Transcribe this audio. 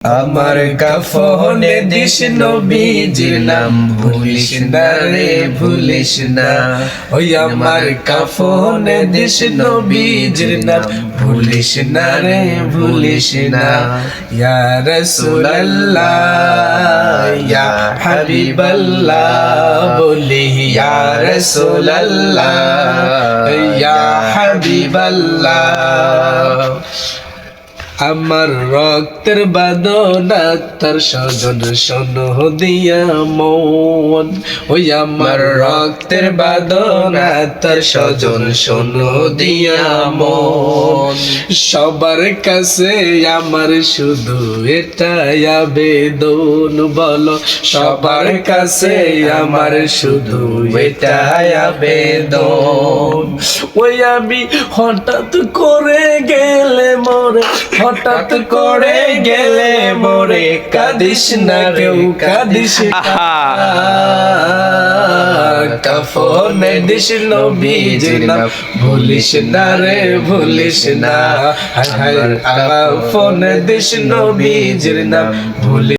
আমার কাফনে দিস নবীজির নাম, ভুলিস না রে, ভুলিস না। ওই আমার কাফনে দিস নবীজির নাম, ভুলিস না রে, ভুলিস না। ইয়া রাসূলুল্লাহ, ইয়া হাবিবাল্লাহ, বলি, ইয়া রাসূলুল্লাহ, ইয়া হাবিবাল্লাহ। আমার রক্তের বাদনা তার স্বজন শোন দিয়া মন। ওই আমার রক্তের বাদনা তার স্বজন শোন দিয়া মন। সবার কাছে আমার শুধু এটাই আবেদন, বলো, সবার কাছে আমার শুধু এটাই আবেদন। ওই আমি হঠাৎ করে গেলে মরে, হঠাৎ করে গেলে মরে, কাঁদিস না কেউ কাঁদিস না। কাফনে দিস নবীজির নাম, ভুলিস না রে, ভুলিস না। কাফনে দিস নবীজির নাম, ভুলিস